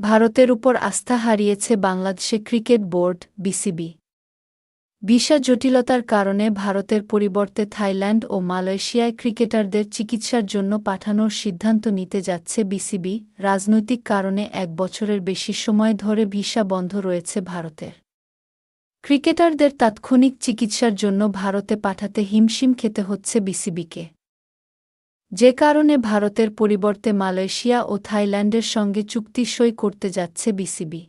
ভারতের উপর আস্থা হারিয়েছে বাংলাদেশে ক্রিকেট বোর্ড, বিসিবি। ভিসা জটিলতার কারণে ভারতের পরিবর্তে থাইল্যান্ড ও মালয়েশিয়ায় ক্রিকেটারদের চিকিৎসার জন্য পাঠানোর সিদ্ধান্ত নিতে যাচ্ছে বিসিবি, রাজনৈতিক কারণে এক বছরের বেশি সময় ধরে ভিসা বন্ধ রয়েছে ভারতের। ক্রিকেটারদের তাৎক্ষণিক চিকিৎসার জন্য ভারতে পাঠাতে হিমশিম খেতে হচ্ছে বিসিবিকে। যে কারণে ভারতের পরিবর্তে মালয়েশিয়া ও থাইল্যান্ডের সঙ্গে চুক্তি সই করতে যাচ্ছে বিসিবি।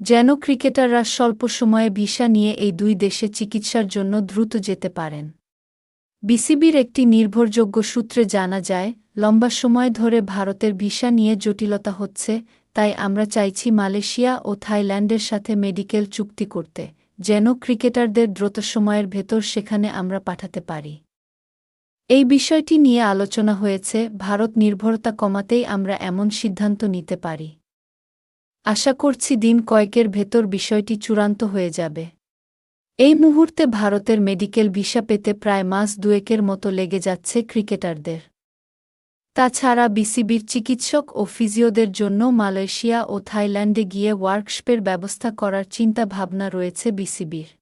যেন ক্রিকেটাররা স্বল্প সময়ে ভিসা নিয়ে এই দুই দেশে চিকিৎসার জন্য দ্রুত যেতে পারেন। বিসিবির একটি নির্ভরযোগ্য সূত্রে জানা যায়, লম্বা সময় ধরে ভারতের ভিসা নিয়ে জটিলতা হচ্ছে, তাই আমরা চাইছি মালয়েশিয়া ও থাইল্যান্ডের সাথে মেডিকেল চুক্তি করতে, যেন ক্রিকেটারদের দ্রুত সময়ের ভেতর সেখানে আমরা পাঠাতে পারি। এই বিষয়টি নিয়ে আলোচনা হয়েছে, ভারত নির্ভরতা কমাতেই আমরা এমন সিদ্ধান্ত নিতে পারি। আশা করছি দিন কয়েকের ভেতর বিষয়টি চূড়ান্ত হয়ে যাবে। এই মুহূর্তে ভারতের মেডিকেল ভিসা পেতে প্রায় মাস দুয়েকের মতো লেগে যাচ্ছে ক্রিকেটারদের। তাছাড়া বিসিবির চিকিৎসক ও ফিজিওদের জন্য মালয়েশিয়া ও থাইল্যান্ডে গিয়ে ওয়ার্কশপের ব্যবস্থা করার চিন্তা ভাবনা রয়েছে বিসিবির।